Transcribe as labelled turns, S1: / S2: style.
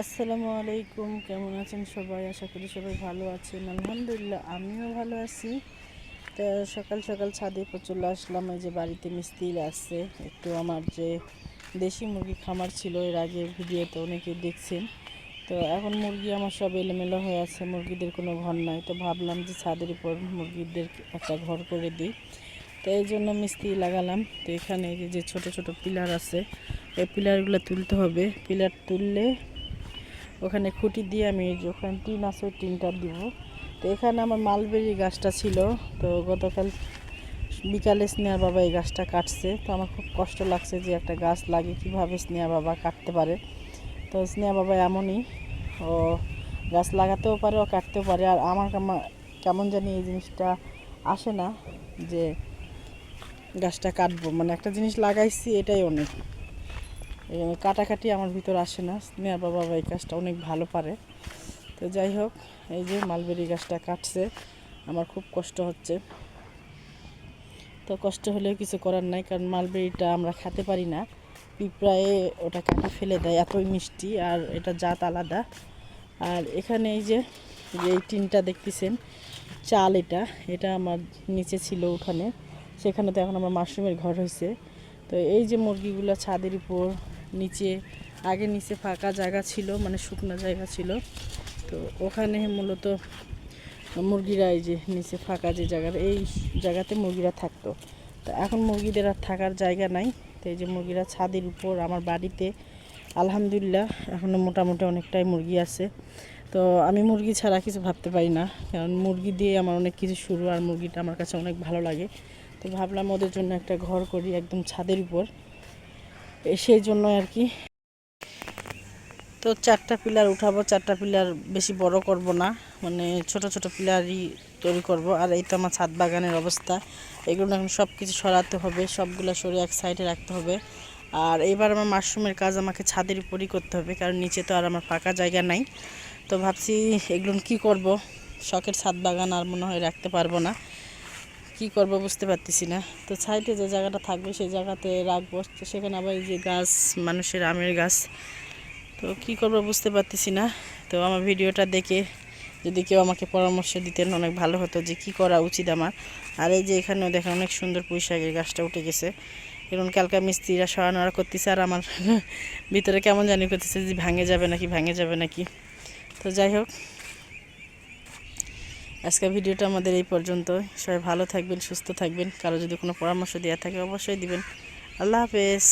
S1: আসসালামু আলাইকুম, কেমন আছেন সবাই? আশা করি সবাই ভালো আছেন। আলহামদুলিল্লাহ, আমিও ভালো আছি। তো সকাল সকাল ছাদে চলে আসলাম এই যে বাড়িতে মিস্ত্রি আসছে একটু আমার যে দেশি মুরগি খামার ছিল, এর আগে ভিডিওতে অনেকে দেখছেন। তো এখন মুরগি আমার সব এলোমেলো হয়ে আছে, মুরগিদের কোনো ঘর নাই। তো ভাবলাম যে ছাদের উপর মুরগিদের একটা ঘর করে দিই। তো এই জন্য মিস্ত্রি লাগালাম। তো এখানে যে ছোট ছোট পিলার আছে, এই পিলারগুলো তুলতে হবে। পিলার তুললে ওখানে খুঁটি দিয়ে আমি যখন টিন আছে ওই টিনটা দিব। তো এখানে আমার মালবেরি গাছটা ছিল, তো গতকাল বিকালে স্নেহা বাবা এই গাছটা কাটছে। তো আমার খুব কষ্ট লাগছে যে একটা গাছ লাগে, কীভাবে স্নেহা বাবা কাটতে পারে। তো স্নেহা বাবা এমনই, ও গাছ লাগাতেও পারে, ও কাটতেও পারে। আর আমার কেমন- জানি এই জিনিসটা আসে না যে গাছটা কাটবো। মানে একটা জিনিস লাগাইছি, এটাই অনেক। কাটাকাটি আমার ভিতর আসে না। স্নেহা বাবা এই কাজটা অনেক ভালো পারে। তো যাই হোক, এই যে মালবেরি গাছটা কাটছে, আমার খুব কষ্ট হচ্ছে। তো কষ্ট হলেও কিছু করার নাই, কারণ মালবেরিটা আমরা খেতে পারি না। পিঁপড়ায় ওটা কাটা ফেলে দেয়, এতই মিষ্টি, আর এটা জাত আলাদা। আর এখানে এই যে এই টিনটা দেখতেছেন, চাল এটা এটা আমার নিচে ছিল ওখানে। সেখানে তো এখন আমার মাশরুমের ঘর হয়েছে তো এই যে মুরগিগুলো ছাদের উপর নিচে, আগে নিচে ফাঁকা জায়গা ছিল মানে শুকনো জায়গা ছিল। তো ওখানে মূলত মুরগিরা এই যে নিচে ফাঁকা যে জায়গাটা, এই জায়গাতে মুরগিরা থাকতো। তো এখন মুরগিদের আর থাকার জায়গা নাই। তো এই যে মুরগিরা ছাদের উপর, আমার বাড়িতে, আলহামদুলিল্লাহ এখনও মোটামুটি অনেকটাই মুরগি আছে। তো আমি মুরগি ছাড়া কিছু ভাবতে পারি না, কারণ মুরগি দিয়ে আমার অনেক কিছু শুরু, আর মুরগিটা আমার কাছে অনেক ভালো লাগে। তো ভাবলাম ওদের জন্য একটা ঘর করি একদম ছাদের উপর। সেই জন্য আর কি। তো চারটা পিলার উঠাবো, চারটা পিলার বেশি বড় করব না মানে ছোট ছোট পিলারই তৈরি করব। আর এই তো আমার ছাদ বাগানের অবস্থা, এগুলো এখন সব কিছু সরাতে হবে, সবগুলো সরে এক সাইডে রাখতে হবে। আর এইবার আমার মাশরুমের কাজ আমাকে ছাদের উপরই করতে হবে, কারণ নিচে তো আর আমার ফাঁকা জায়গা নাই। তো ভাবছি এগুলো কি করব, শখের ছাদ বাগান আর মনে হয় রাখতে পারব না। কি করব বুঝতে পারতেছি না। তো সাইডে যে জায়গাটা থাকবে সেই জায়গাতে রাখব। তো সেখানে আবার এই যে গাছ, মানুষের আমের গাছ। তো কি করব বুঝতে পারতেছি না। তো আমার ভিডিওটা দেখে যদি কেউ আমাকে পরামর্শ দিতেন, অনেক ভালো হতো যে কি করা উচিত আমার। আর এই যে এখানেও দেখেন অনেক সুন্দর পুঁই শাকের গাছটা উঠে গেছে। এরকম ক্যালকা মিস্ত্রিরা সরানোরা করতেছে, আর আমার ভিতরে কেমন জানি করতেছে যে ভাঙে যাবে নাকি, ভাঙে যাবে নাকি। তো যাই হোক। আজকের ভিডিওটা আমাদের এই পর্যন্ত। সবাই ভালো থাকবেন, সুস্থ থাকবেন। কারও যদি কোনো পরামর্শ দেওয়া থাকে অবশ্যই দিবেন। আল্লাহ হাফেজ।